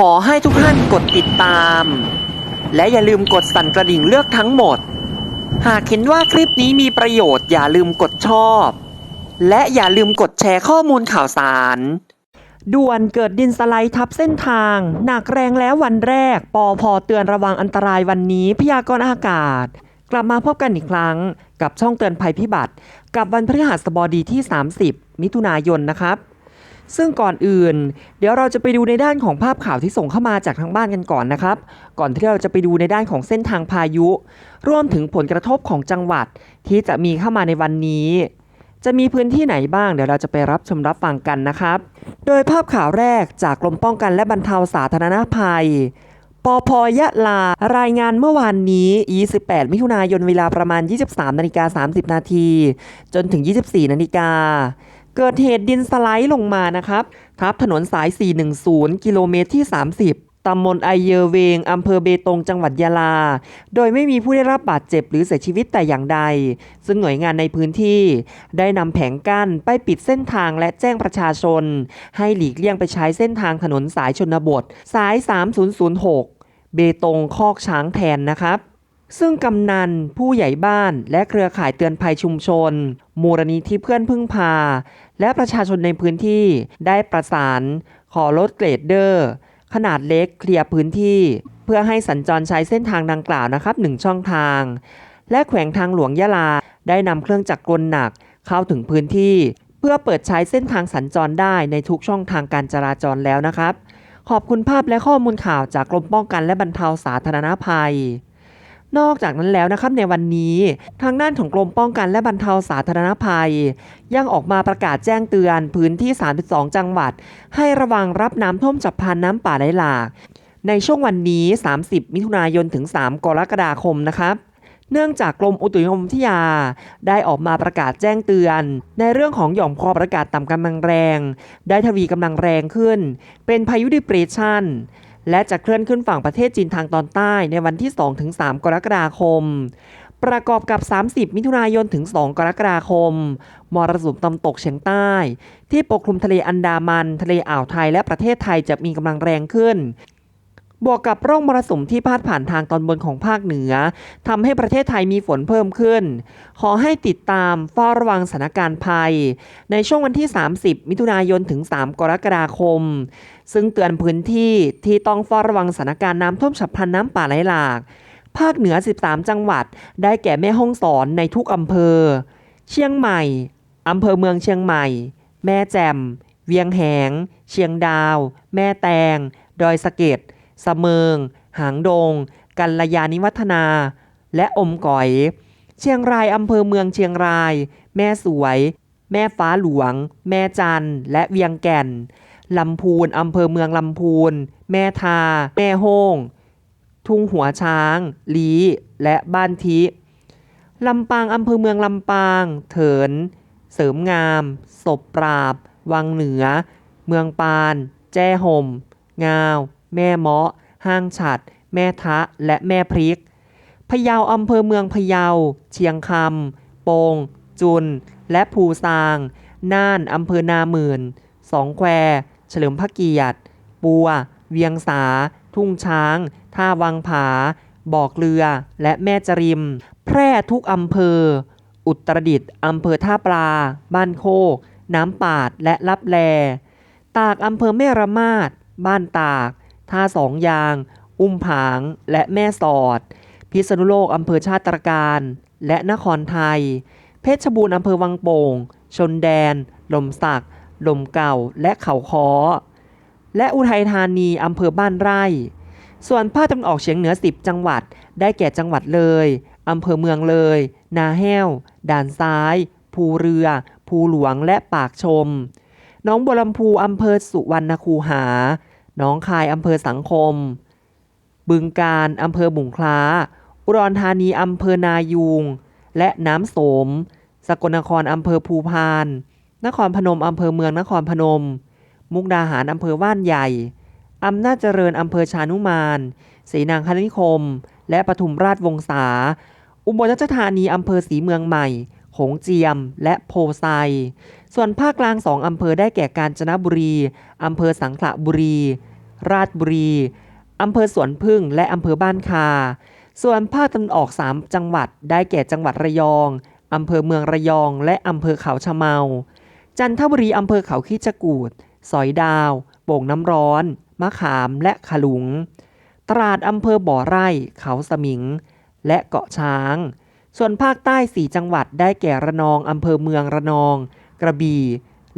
ขอให้ทุกท่านกดติดตาม และอย่าลืมกดสั่นกระดิ่งเลือกทั้งหมด หากเห็นว่าคลิปนี้มีประโยชน์อย่าลืมกดชอบ และอย่าลืมกดแชร์ข้อมูลข่าวสาร ด่วนเกิดดินสไลด์ทับเส้นทาง หนักแรงแล้ววันแรก ปอพอเตือนระวังอันตรายวันนี้พยากรณ์อากาศ กลับมาพบกันอีกครั้ง กับช่องเตือนภัยพิบัติ กับวันพฤหัสบดีที่ 30 มิถุนายนนะครับ ซึ่งก่อนอื่น เดี๋ยวเราจะไปดูในด้านของภาพข่าวที่ส่งเข้ามาจากทางบ้านกันก่อนนะครับ ก่อนที่เราจะไปดูในด้านของเส้นทางพายุ รวมถึงผลกระทบของจังหวัดที่จะมีเข้ามาในวันนี้จะมีพื้นที่ไหนบ้างเดี๋ยวเราจะไปรับชมรับฟังกันนะครับ โดยภาพข่าวแรกจากกรมป้องกันและบรรเทาสาธารณภัย ปพยะลา รายงานเมื่อวานนี้ 28 มิถุนายนเวลาประมาณ 23 นาฬิกา 30 นาที จนถึง 24 นาฬิกา เกิดเหตุดินสไลด์ลงมานะครับทับถนนสาย 410 กิโลเมตรที่ 30 ตำบลไอเยอเวง อำเภอเบตง จังหวัดยะลา โดยไม่มีผู้ได้รับบาดเจ็บหรือเสียชีวิตแต่อย่างใด ซึ่งหน่วยงานในพื้นที่ ได้นำแผงกั้นไปปิดเส้นทางและแจ้งประชาชน ให้หลีกเลี่ยงไปใช้เส้นทางถนนสายชนบท สาย 3006 เบตง คอกช้างแทนนะครับ ซึ่งกำนัน ผู้ใหญ่บ้านและเครือข่ายเตือนภัยชุมชน มูลนิธิเพื่อนพึ่งพา และประชาชนในพื้นที่ได้ประสาน ขอรถเกรดเดอร์ ขนาดเล็กเคลียร์พื้นที่ เพื่อให้สัญจรใช้เส้นทางดังกล่าวนะครับหนึ่งช่องทาง และแขวงทางหลวงยะลา ได้นำเครื่องจักรกลหนักเข้าถึงพื้นที่ เพื่อเปิดใช้เส้นทางสัญจรได้ในทุกช่องทางการจราจรแล้วนะครับ ขอบคุณภาพและข้อมูลข่าวจากกรมป้องกันและบรรเทาสาธารณภัย นอกจากนั้นแล้วนะครับในวันนี้ทางด้านของกรมป้องกันและบรรเทาสาธารณภัย ยังออกมาประกาศแจ้งเตือนพื้นที่ 32 จังหวัด ให้ระวังรับน้ำท่วมฉับพลันน้ำป่าไหลหลาก ในช่วงวันนี้ 30 มิถุนายนถึง 3 กรกฎาคมนะครับเนื่องจากกรมอุตุนิยมวิทยา ได้ออกมาประกาศแจ้งเตือน ในเรื่องของหย่อมความกาศต่ำกำลังแรง ได้ทวีกำลังแรงขึ้น เป็นพายุดิเปรชัน และจะเคลื่อนขึ้นฝั่งประเทศจีนทางตอนใต้ในวันที่ 2-3 กรกฎาคม ประกอบกับ 30 มิถุนายนถึง 2 กรกฎาคม มรสุมตะวันตกเฉียงใต้ ที่ปกคลุมทะเลอันดามัน ทะเลอ่าวไทยและประเทศไทยจะมีกำลังแรงขึ้น บวกกับร่องมรสุมที่พาดผ่านทางตอนบนของภาคเหนือทำให้ประเทศไทยมีฝนเพิ่มขึ้น ขอให้ติดตามเฝ้าระวังสถานการณ์ภัย ในช่วงวันที่ 30 มิถุนายนถึง 3 กรกฎาคม ซึ่งเตือนพื้นที่ที่ต้องเฝ้าระวังสถานการณ์น้ำท่วมฉับพลันน้ำป่าไหลหลาก ภาคเหนือ 13 จังหวัด ได้แก่แม่ฮ่องสอนในทุกอำเภอ เชียงใหม่อำเภอเมืองเชียงใหม่ แม่แจ่มเวียงแหง เชียงดาว แม่แตง ดอยสะเก็ด สเมิง หางดง กัลยาณิวัฒนา และอมก๋อย เชียงรายอำเภอเมืองเชียงราย แม่สวย แม่ฟ้าหลวง แม่จันและเวียงแก่นลำพูนอำเภอเมืองลำพูน แม่ทา แม่โฮงทุ่งหัวช้าง ลีและบ้านทิลำปางอำเภอเมืองลำปาง เถิน เสริมงาม ศพปราบ วังเหนือ เมืองปาน แจ้ห่ม งาว แม่เมาะ ห้างฉัด แม่ทะ และแม่พริก พะเยาอำเภอเมืองพะเยา เชียงคำ โปง จุน และภูซาง น่านอำเภอนาหมื่น สองแคว เฉลิมพระเกียรติ ปัว เวียงสา ทุ่งช้าง ท่าวังผา บอกเรือ และแม่จริม แพร่ทุกอำเภอ อุตรดิตถ์อำเภอท่าปลา บ้านโคก น้ำปาด และลับแล ตากอำเภอแม่ระมาด บ้านตาก ท่าสองยาง อุ้มผาง และแม่สอด พิษณุโลกอำเภอชาติตรการ และนครไทย เพชรบูรณ์อำเภอวังโป่ง ชนแดน ลมสักลมเก่า และเขาคอและอุทัยธานีอำเภอบ้านไร่ ส่วนภาคตะวันออกเฉียงเหนือ 10 จังหวัด ได้แก่จังหวัดเลย อำเภอเมืองเลย นาแห้ว ด่านซ้าย ภูเรือ ภูหลวง และปากชม น้องบัวลำพูอำเภอสุวรรณคูหา หนองคายอำเภอสังคม บึงการอำเภอบุงคล้า อุดรธานีอำเภอนายูง และน้ำโสม สกลนครอำเภอภูพาน นครพนมอำเภอเมืองนครพนม มุกดาหารอำเภอว่านใหญ่อำนาจเจริญอำเภอชานุมานศรีนางคณิคม และปทุมราชวงศา อุบลราชธานีอำเภอศรีเมืองใหม่ โขงเจียม และโพไซ ส่วนภาคกลางสองอำเภอได้แก่กาญจนบุรี อำเภอสังขละบุรี ราชบุรี อำเภอสวนพึ่ง และอำเภอบ้านคา ส่วนภาคตะวันออก 3 จังหวัด ได้แก่จังหวัดระยอง อำเภอเมืองระยอง และอำเภอเขาชะเมา จันทบุรี อำเภอเขาขี้จกูด สอยดาว โป่งน้ำร้อน มะขาม และขลุง ตราดอำเภอบ่อไร่ เขาสมิง และเกาะช้าง ส่วนภาคใต้ 4 จังหวัดได้แก่ระนองอำเภอเมืองระนอง กระบี่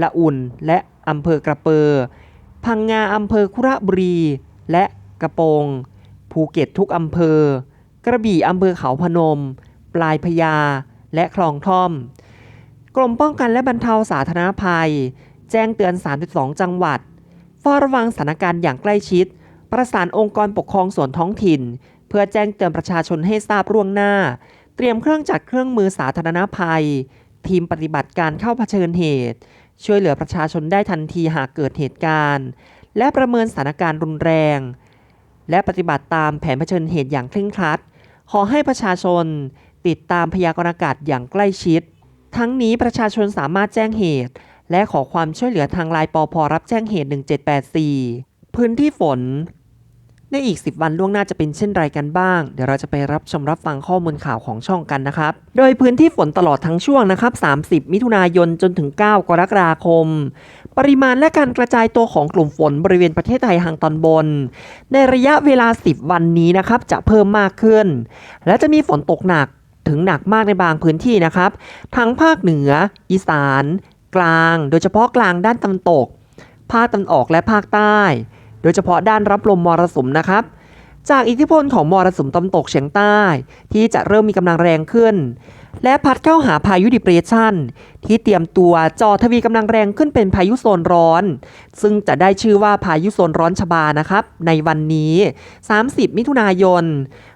ละอุ่น และอำเภอกระเปอพังงาอำเภอคุระบุรี และกระโปง ภูเก็ตทุกอำเภอ กระบี่อำเภอเขาพนม ปลายพญาและคลองท่อม กรมป้องกันและบรรเทาสาธารณภัย แจ้งเตือน 32 จังหวัดเฝ้าระวังสถานการณ์อย่างใกล้ชิด ประสานองค์กรปกครองส่วนท้องถิ่น เพื่อแจ้งเตือนประชาชนให้ทราบล่วงหน้า เตรียมเครื่องจักรเครื่องมือสาธารณภัย ทีมปฏิบัติการเข้าเผชิญเหตุ ช่วยเหลือประชาชนได้ทันทีหากเกิดเหตุการณ์ และประเมินสถานการณ์รุนแรง และปฏิบัติตามแผนเผชิญเหตุอย่างเคร่งครัด ขอให้ประชาชนติดตามพยากรณ์อากาศอย่างใกล้ชิด ทั้งนี้ประชาชนสามารถแจ้งเหตุ และขอความช่วยเหลือทางไลน์ปอพรับแจ้งเหตุ 1784 พื้นที่ฝน ในอีก 10 วันล่วงหน้าจะเป็นเช่นไรกันบ้าง เดี๋ยวเราจะไปรับชมรับฟังข้อมูลข่าวของช่องกันนะครับ โดยพื้นที่ฝนตลอดทั้งช่วงนะครับ 30 มิถุนายนจนถึง 9 กรกฎาคม ปริมาณและการกระจายตัวของกลุ่มฝนบริเวณประเทศไทยทางตอนบน ในระยะเวลา 10 วันนี้นะครับจะเพิ่มมากขึ้น และจะมีฝนตกหนักถึงหนักมากในบางพื้นที่นะครับ ทั้งภาคเหนือ อีสาน กลาง โดยเฉพาะกลางด้านตะวันตก ภาคตะวันออกและภาคใต้ โดยเฉพาะด้านรับลมมรสุมนะครับจากอิทธิพลของมรสุมตะวันตกเฉียงใต้ ที่จะเริ่มมีกำลังแรงขึ้น และพัดเข้าหาพายุดิเปรชันที่เตรียมตัวจอทวีกำลังแรงขึ้นเป็นพายุโซนร้อน ซึ่งจะได้ชื่อว่าพายุโซนร้อนชบานะครับ ในวันนี้ 30 มิถุนายน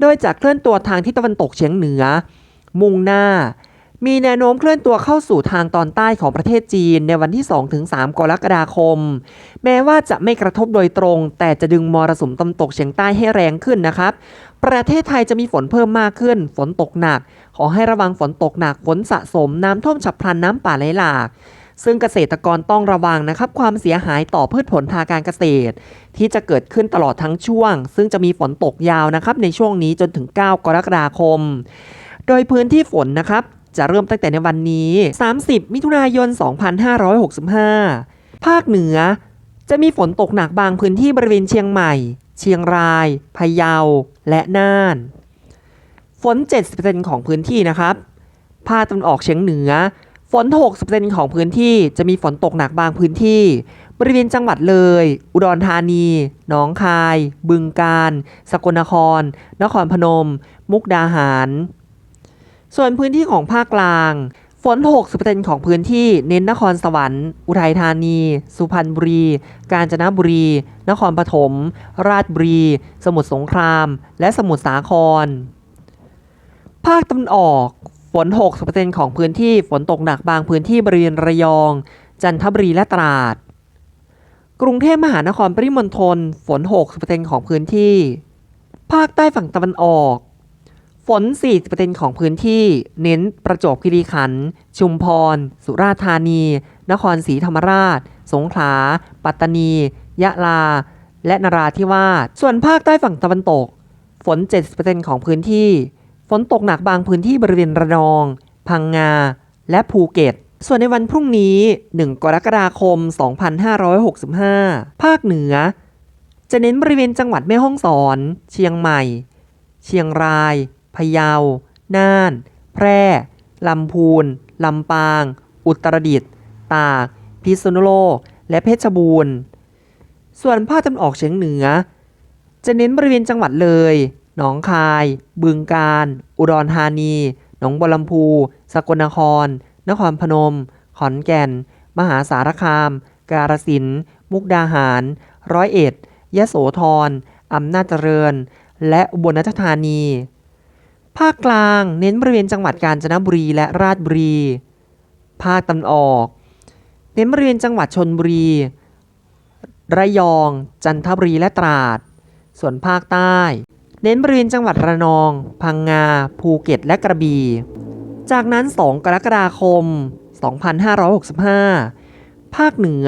โดยจะเคลื่อนตัวทางที่ตะวันตกเฉียงเหนือ มุ่งหน้า มีแนวโน้มเคลื่อนตัวเข้าสู่ทางตอนใต้ของประเทศจีนในวันที่ 2-3 กรกฎาคม แม้ว่าจะไม่กระทบโดยตรง แต่จะดึงมรสุมตะวันตกเฉียงใต้ให้แรงขึ้นนะครับ ประเทศไทยจะมีฝนเพิ่มมากขึ้น ฝนตกหนัก ขอให้ระวังฝนตกหนักฝนสะสมน้ำท่วมฉับพลันน้ำป่าไหลหลากซึ่งเกษตรกรต้องระวังนะครับ ความเสียหายต่อพืชผลทางการเกษตร ที่จะเกิดขึ้นตลอดทั้งช่วง ซึ่งจะมีฝนตกยาวนะครับในช่วงนี้จนถึง 9 กรกฎาคม โดยพื้นที่ฝนนะครับ จะเริ่มตั้งแต่ในวันนี้ 30 มิถุนายน 2565 ภาคเหนือ จะมีฝนตกหนักบางพื้นที่บริเวณเชียงใหม่ เชียงราย พะเยา และน่าน ฝน 70%ของพื้นที่นะครับ ภาคตะวันออกเฉียงเหนือ ฝน 60%ของพื้นที่จะมีฝนตกหนักบางพื้นที่ บริเวณจังหวัดเลย อุดรธานี หนองคาย บึงกาฬ สกลนคร นครพนม มุกดาหาร ส่วนพื้นที่ของภาคกลาง ฝน 60%ของพื้นที่เน้นนครสวรรค์ อุทัยธานี สุพรรณบุรี กาญจนบุรี นครปฐม ราชบุรี สมุทรสงคราม และสมุทรสาคร ภาคตะวันออก ฝน 60%ของพื้นที่ฝนตกหนักบางพื้นที่บริเวณระยอง จันทบุรีและตราด กรุงเทพมหานครปริมณฑลฝน 60%ของพื้นที่ ภาคใต้ฝั่งตะวันออก ฝน 40%ของพื้นที่ เน้นประจวบคีรีขันธ์ชุมพร สุราษฎร์ธานี นครศรีธรรมราช สงขลา ปัตตานี ยะลา และนราธิวาส ส่วนภาคใต้ฝั่งตะวันตก ฝน 70%ของพื้นที่ ฝนตกหนักบางพื้นที่บริเวณระนอง พังงา และภูเก็ต ส่วนในวันพรุ่งนี้ 1 กรกฎาคม 2565 ภาคเหนือ จะเน้นบริเวณจังหวัดแม่ฮ่องสอน เชียงใหม่เชียงราย พะเยา น่าน แพร่ ลำพูน ลำปาง อุตรดิตถ์ ตาก พิษณุโลก และเพชรบูรณ์ ส่วนภาคตะวันออกเฉียงเหนือ จะเน้นบริเวณจังหวัดเลย หนองคาย บึงกาฬ อุดรธานี หนองบัวลำพู สกลนคร นครพนม ขอนแก่น มหาสารคาม กาฬสินธุ์มุกดาหาร ร้อยเอ็ด ยะโสธร อำนาจเจริญ และอุบลราชธานี ภาคกลางเน้นบริเวณจังหวัดกาญจนบุรีและราชบุรี ภาคตะวันออก เน้นบริเวณจังหวัดชนบุรี ระยอง จันทบุรีและตราด ส่วนภาคใต้ เน้นบริเวณจังหวัดระนอง พังงา ภูเก็ตและกระบี่ จากนั้น 2 กรกฎาคม 2565 ภาคเหนือ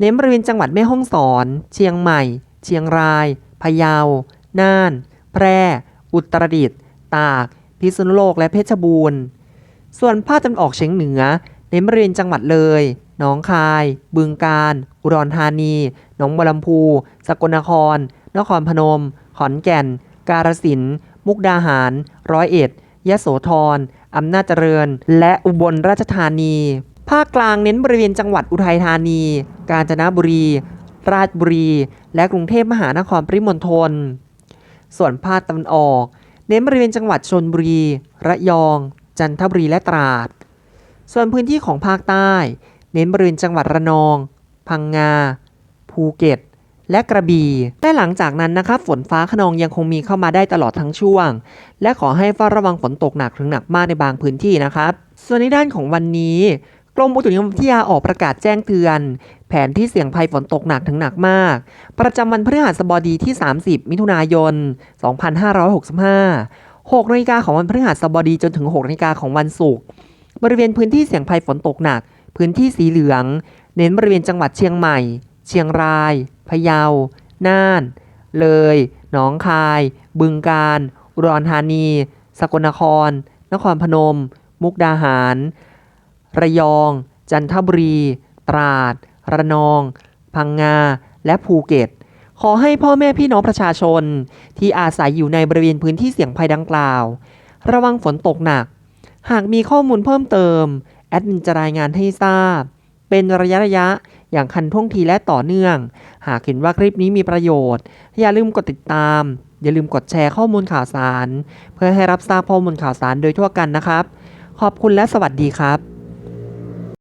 เน้นบริเวณจังหวัดแม่ฮ่องสอน เชียงใหม่ เชียงราย พะเยา น่าน แพร่ อุตรดิตถ์ ตาก พิษณุโลกและเพชรบูรณ์ ส่วนภาคตะวันออกเฉียงเหนือในบริเวณจังหวัดเลย หนองคาย บึงกาฬ อุดรธานี หนองบัวลำพู สกลนคร นครพนม ขอนแก่น กาฬสินธุ์มุกดาหาร ร้อยเอ็ด ยะโสธร อำนาจเจริญ และอุบลราชธานี ภาคกลางเน้นบริเวณจังหวัดอุทัยธานี กาญจนบุรี ราชบุรี และกรุงเทพมหานครปริมณฑล ส่วนภาคตะวันออก เน้นบริเวณจังหวัดชนบุรี ระยอง จันทบุรีและตราด ส่วนพื้นที่ของภาคใต้ เน้นบริเวณจังหวัดระนอง พังงา ภูเก็ต และกระบี่และหลังจากนั้นนะครับฝนฟ้าขนองยังคงมีเข้ามาได้ตลอดทั้งช่วง และขอให้เฝ้าระวังฝนตกหนักถึงหนักมากในบางพื้นที่นะครับ ส่วนในด้านของวันนี้ กรมอุตุนิยมวิทยาออกประกาศแจ้งเตือน แผนที่เสี่ยงภัยฝนตกหนักถึงหนักมาก ประจำวันพฤหัสบดีที่ 30 มิถุนายน 2565 6นาฬิกาของวันพฤหัสบดีจนถึง 6นาฬิกาของวันศุกร์บริเวณพื้นที่เสี่ยงภัยฝนตกหนัก พื้นที่สีเหลือง เน้นบริเวณจังหวัดเชียงใหม่ เชียงราย พะเยา น่าน เลย หนองคาย บึงกาฬอุดรธานี สกลนคร นครพนม มุกดาหาร ระยอง จันทบุรี ตราด ระนอง พังงา และภูเก็ต ขอให้พ่อแม่พี่น้องประชาชน ที่อาศัยอยู่ในบริเวณพื้นที่เสี่ยงภัยดังกล่าว ระวังฝนตกหนัก หากมีข้อมูลเพิ่มเติม แอดมินจะรายงานให้ทราบ เป็นระยะระยะๆอย่างคันท่วงทีและต่อเนื่อง หากเห็นว่าคลิปนี้มีประโยชน์ อย่าลืมกดติดตาม อย่าลืมกดแชร์ข้อมูลข่าวสาร เพื่อให้รับทราบข้อมูลข่าวสารโดยทั่วกันนะครับ ขอบคุณและสวัสดีครับ